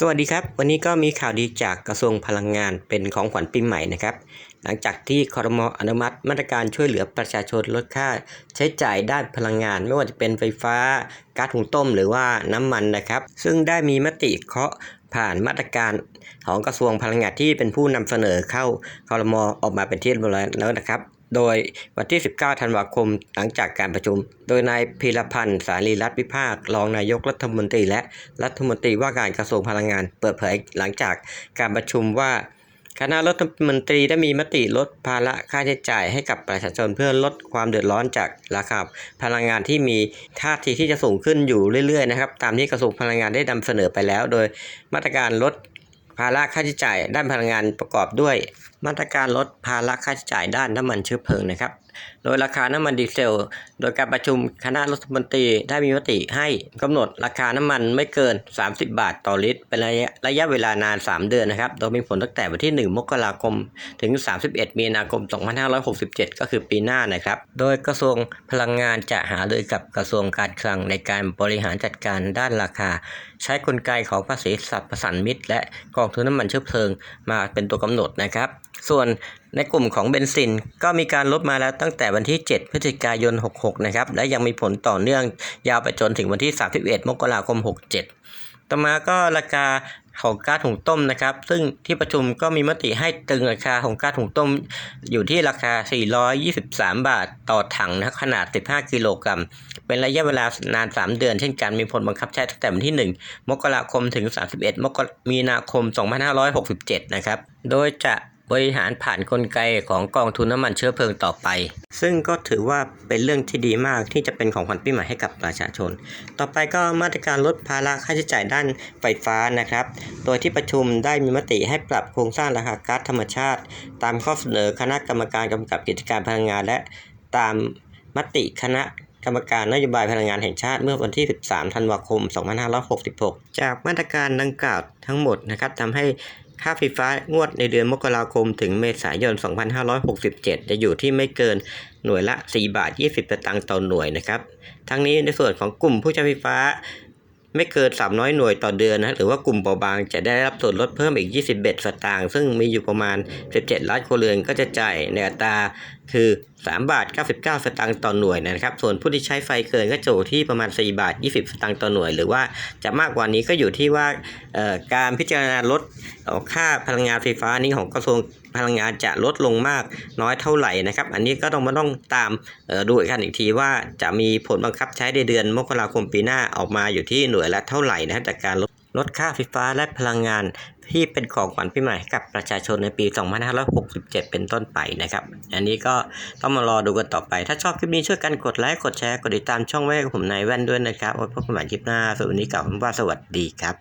สวัสดีครับ วันนี้ก็มีข่าวดีจากกระทรวงพลังงานเป็นของขวัญปีใหม่นะครับ หลังจากที่คอรมออนุมัติมาตรการช่วยเหลือประชาชนลดค่า ใช้จ่ายด้านพลังงาน ไม่ว่าจะเป็นไฟฟ้าก๊าซหุงต้มหรือว่าน้ำมันนะครับ ซึ่งได้มีมติเคาะผ่านมาตรการของกระทรวงพลังงานที่เป็นผู้นำเสนอเข้าคอรมอออกมาเป็นที่เรียบร้อยแล้วนะครับ โดยวันที่ 19 ธันวาคมหลังจากการประชุม โดยนายพีรพันธ์สารีรัตน์วิภาค รองนายกรัฐมนตรีและรัฐมนตรีว่าการกระทรวงพลังงาน เปิดเผยหลังจากการประชุมว่าคณะรัฐมนตรีได้มีมติลดภาระค่าใช้จ่ายให้กับประชาชนเพื่อลดความเดือดร้อนจากราคาพลังงานที่มีท่าทีที่จะสูงขึ้นอยู่เรื่อยๆนะครับตามที่กระทรวงพลังงานได้นำเสนอไปแล้ว โดยมาตรการลดภาระค่าใช้จ่ายด้านพลังงานประกอบด้วยมาตรการลดภาระค่าใช้จ่ายด้านน้ำมันเชื้อเพลิงนะครับ โดยราคาน้ำมันดีเซล โดยการประชุมคณะรัฐมนตรีได้มีมติให้กำหนดราคาน้ำมันไม่เกิน 30 บาทต่อลิตร เป็นระยะระยะเวลานาน 3 เดือนนะครับ โดยมีผลตั้งแต่วันที่ 1 มกราคม ถึง 31 มีนาคม 2567 ก็คือปีหน้านะครับ โดยกระทรวงพลังงานจะหารือกับกระทรวงการคลังในการบริหารจัดการด้านราคา ใช้กลไกของภาษีสรรพสานมิตร และกองทุนน้ำมันเชื้อเพลิงมาเป็นตัวกำหนดนะครับส่วนในกลุ่มของเบนซินก็มีการลดมาแล้วตั้งแต่วันที่ 7 พฤศจิกายน 66 นะครับ และยังมีผลต่อเนื่องยาวไปจนถึงวันที่ 31 มกราคม 67 ต่อมาก็ราคาของก๊าซหุงต้มนะครับ ซึ่งที่ประชุมก็มีมติให้ตึงราคาของก๊าซหุงต้ม อยู่ที่ราคา 423 บาทต่อถังนะขนาด 15 กิโลกรัม เป็นระยะเวลานาน 3 เดือน เช่นกันมีผลบังคับใช้ตั้งแต่วันที่ 1 มกราคมถึง 31 มกรามีนาคม 2567 นะครับ โดยจะ บริหารผ่านนกลไกของกองทุนน้ำมันเชื้อเพลิงต่อไป ซึ่งก็ถือว่าเป็นเรื่องที่ดีมากที่จะเป็นของขวัญปีใหม่ให้กับประชาชน ต่อไปก็มาตรการลดภาระค่าใช้จ่ายด้านไฟฟ้านะครับ โดยที่ประชุมได้มีมติให้ปรับโครงสร้างราคาก๊าซธรรมชาติ ตามข้อเสนอคณะกรรมการกำกับกิจการพลังงาน และตามมติคณะกรรมการนโยบายพลังงานแห่งชาติเมื่อวันที่ 13 ธันวาคม 2566 จากมาตรการดังกล่าวทั้งหมดนะครับทำให้ ค่าไฟฟ้างวดในเดือนมกราคมถึงเมษายน 2567 จะอยู่ที่ไม่เกินหน่วยละ 4 บาท 20สตางค์ต่อหน่วยนะครับ ทั้งนี้ในส่วนของกลุ่มผู้ใช้ไฟฟ้าไม่เกิน 300 หน่วยต่อเดือนนะหรือว่ากลุ่มเบาบางจะได้รับส่วนลดเพิ่มอีก 21 สตางค์ซึ่งมีอยู่ประมาณ 17 ล้านครัวเรือนก็จะจ่ายในอัตรา คือ 3 บาท 99 สตางค์ต่อหน่วยนะครับ ส่วนผู้ที่ใช้ไฟเกินก็จะอยู่ที่ประมาณ 4 บาท 20 สตางค์ต่อหน่วย หรือว่าจะมากกว่านี้ก็อยู่ที่ว่าการพิจารณาลดค่าพลังงานไฟฟ้านี้ของกระทรวงพลังงานจะลดลงมากน้อยเท่าไหร่นะครับ อันนี้ก็ต้องมาต้องตามเอ่อดูกันอีกทีว่าจะมีผลบังคับใช้ในเดือนมกราคมปีหน้าออกมาอยู่ที่หน่วยละเท่าไหร่นะจากการลด ลดค่าไฟฟ้าและพลังงานที่เป็นของขวัญปีใหม่กับประชาชนในปี 2567 เป็นต้นไปนะครับ อันนี้ก็ต้องมารอดูกันต่อไป ถ้าชอบคลิปนี้ช่วยกันกดไลค์กดแชร์กดติดตามช่องแว่ของผมนายแว่นด้วยนะครับไว้พบกันใหม่คลิปหน้าสวัสดีกล่าวคำว่าสวัสดีครับ